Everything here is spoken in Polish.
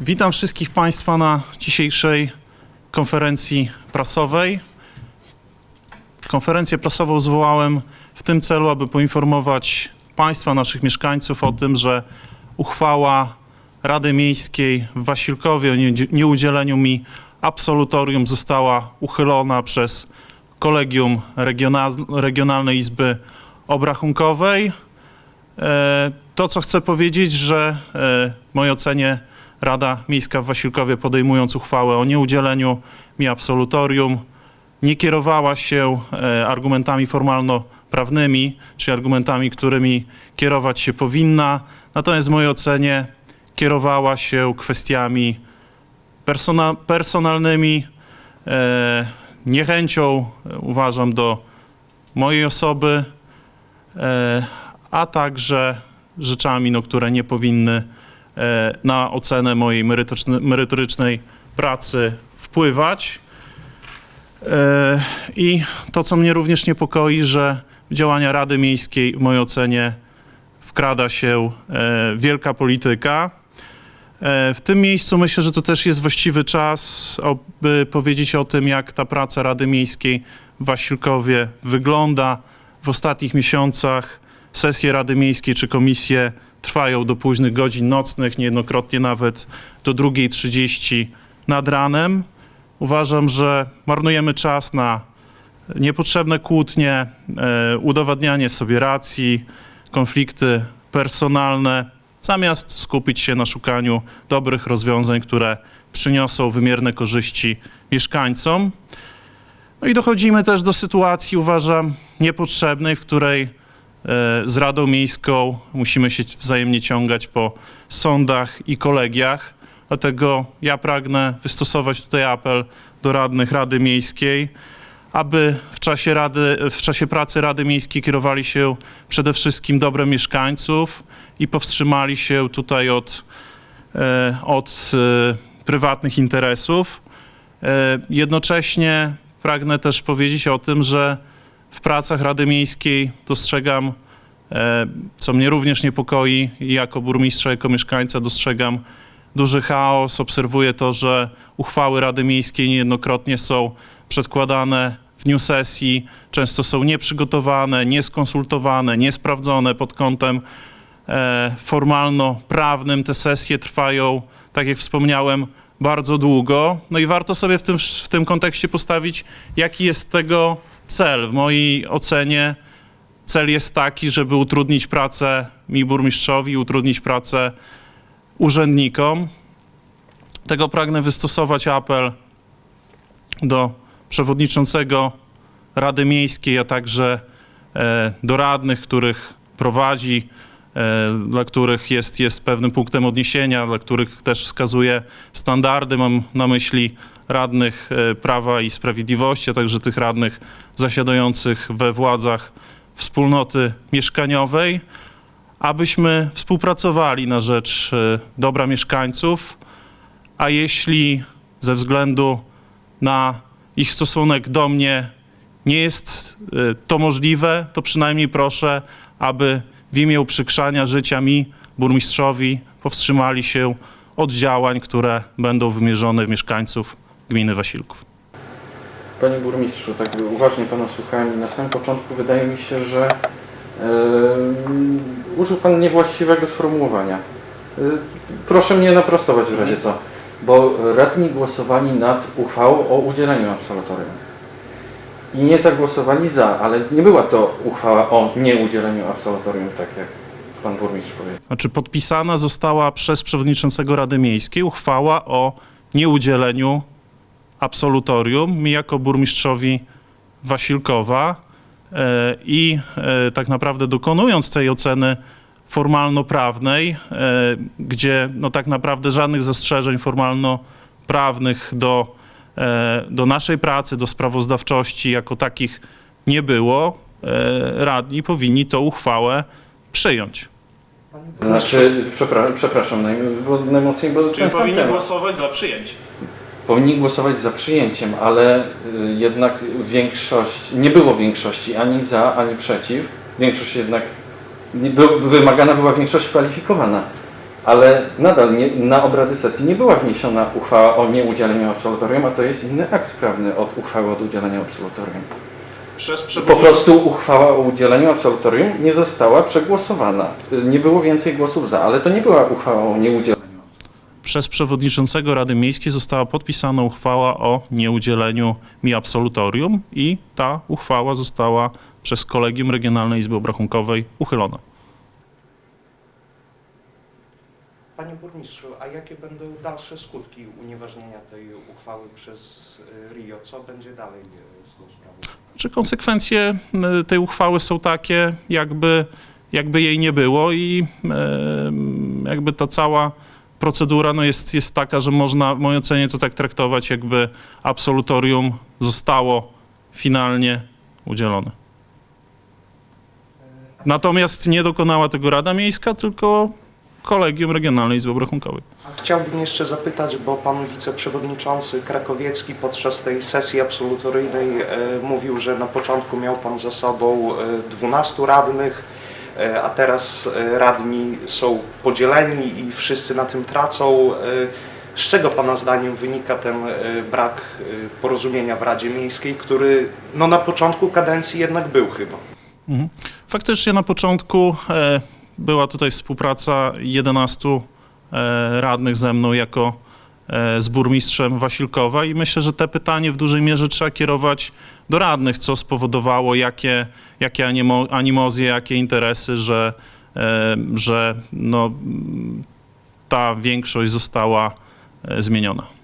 Witam wszystkich Państwa na dzisiejszej konferencji prasowej. Konferencję prasową zwołałem w tym celu, aby poinformować Państwa, naszych mieszkańców o tym, że uchwała Rady Miejskiej w Wasilkowie o nie- nieudzieleniu mi absolutorium została uchylona przez Kolegium Regional- Regionalnej Izby Obrachunkowej. E, To, co chcę powiedzieć, że e, w mojej ocenie Rada Miejska w Wasilkowie podejmując uchwałę o nieudzieleniu mi absolutorium nie kierowała się e, argumentami formalno-prawnymi, czy argumentami, którymi kierować się powinna, natomiast w mojej ocenie kierowała się kwestiami persona, personalnymi, e, niechęcią, e, uważam, do mojej osoby, a także rzeczami, no, które nie powinny na ocenę mojej merytoryczne- merytorycznej pracy wpływać. E, I to, co mnie również niepokoi, że działania Rady Miejskiej w mojej ocenie wkrada się e, wielka polityka. E, W tym miejscu myślę, że to też jest właściwy czas, aby powiedzieć o tym, jak ta praca Rady Miejskiej w Wasilkowie wygląda. W ostatnich miesiącach sesje Rady Miejskiej czy komisje trwają do późnych godzin nocnych, niejednokrotnie nawet do 2.30 nad ranem. Uważam, że marnujemy czas na niepotrzebne kłótnie, e, udowadnianie sobie racji, konflikty personalne, zamiast skupić się na szukaniu dobrych rozwiązań, które przyniosą wymierne korzyści mieszkańcom. No i dochodzimy też do sytuacji, uważam, niepotrzebnej, w której z Radą Miejską musimy się wzajemnie ciągać po sądach i kolegiach. Dlatego ja pragnę wystosować tutaj apel do radnych Rady Miejskiej, aby w czasie, rady, w czasie pracy Rady Miejskiej kierowali się przede wszystkim dobrem mieszkańców i powstrzymali się tutaj od, e, od e, prywatnych interesów. E, Jednocześnie pragnę też powiedzieć o tym, że w pracach Rady Miejskiej dostrzegam, e, co mnie również niepokoi, jako burmistrza, jako mieszkańca dostrzegam duży chaos. Obserwuję to, że uchwały Rady Miejskiej niejednokrotnie są przedkładane w dniu sesji, często są nieprzygotowane, nieskonsultowane, niesprawdzone pod kątem e, formalno-prawnym. Te sesje trwają, tak jak wspomniałem, bardzo długo. No i warto sobie w tym, w tym kontekście postawić, jaki jest tego cel. W mojej ocenie cel jest taki, żeby utrudnić pracę mi burmistrzowi, utrudnić pracę urzędnikom. Tego pragnę wystosować apel do przewodniczącego Rady Miejskiej, a także e, do radnych, których prowadzi, e, dla których jest, jest pewnym punktem odniesienia, dla których też wskazuje standardy. Mam na myśli radnych e, Prawa i Sprawiedliwości, a także tych radnych zasiadających we władzach wspólnoty mieszkaniowej, abyśmy współpracowali na rzecz e, dobra mieszkańców, a jeśli ze względu na ich stosunek do mnie nie jest y, to możliwe, to przynajmniej proszę, aby w imię uprzykrzania życia mi, burmistrzowi, powstrzymali się od działań, które będą wymierzone w mieszkańców gminy Wasilków. Panie burmistrzu, tak uważnie pana słuchałem i na samym początku wydaje mi się, że em, użył pan niewłaściwego sformułowania. E, proszę mnie naprostować w razie co, bo radni głosowali nad uchwałą o udzieleniu absolutorium. I nie zagłosowali za, ale nie była to uchwała o nieudzieleniu absolutorium, tak jak pan burmistrz powiedział. Znaczy podpisana została przez przewodniczącego Rady Miejskiej uchwała o nieudzieleniu absolutorium mi jako burmistrzowi Wasilkowa e, i e, tak naprawdę dokonując tej oceny formalno-prawnej, e, gdzie no tak naprawdę żadnych zastrzeżeń formalno-prawnych do, do naszej pracy, do sprawozdawczości jako takich nie było, radni powinni tą uchwałę przyjąć. Znaczy, przepraszam, przepraszam naj, bo najmocniej, bo Czyli powinni temat. głosować za przyjęciem. Powinni głosować za przyjęciem, ale y, jednak większość, nie było większości ani za, ani przeciw. Większość jednak, wymagana była większość kwalifikowana. ale nadal nie, na obrady sesji nie była wniesiona uchwała o nieudzieleniu absolutorium, a to jest inny akt prawny od uchwały od udzielenia absolutorium. Przez Po prostu uchwała o udzieleniu absolutorium nie została przegłosowana. Nie było więcej głosów za, ale to nie była uchwała o nieudzieleniu. Przez przewodniczącego Rady Miejskiej została podpisana uchwała o nieudzieleniu mi absolutorium i ta uchwała została przez Kolegium Regionalnej Izby Obrachunkowej uchylona. Panie burmistrzu, a jakie będą dalsze skutki unieważnienia tej uchwały przez y, RIO? Co będzie dalej y, z tą sprawą? Czy konsekwencje m, tej uchwały są takie, jakby, jakby jej nie było i jakby ta cała procedura no jest, jest taka, że można w mojej ocenie to tak traktować, jakby absolutorium zostało finalnie udzielone. Natomiast nie dokonała tego Rada Miejska, tylko Kolegium Regionalnej Izby Obrachunkowej. Chciałbym jeszcze zapytać, bo pan wiceprzewodniczący Krakowiecki podczas tej sesji absolutoryjnej e, mówił, że na początku miał pan za sobą e, 12 radnych, e, a teraz e, radni są podzieleni i wszyscy na tym tracą. E, Z czego pana zdaniem wynika ten e, brak e, porozumienia w Radzie Miejskiej, który no, na początku kadencji jednak był chyba? Mhm. Faktycznie na początku e, była tutaj współpraca 11 e, radnych ze mną jako e, z burmistrzem Wasilkowa i myślę, że te pytanie w dużej mierze trzeba kierować do radnych, co spowodowało, jakie, jakie animo, animozje, jakie interesy, że, e, że no, ta większość została e, zmieniona.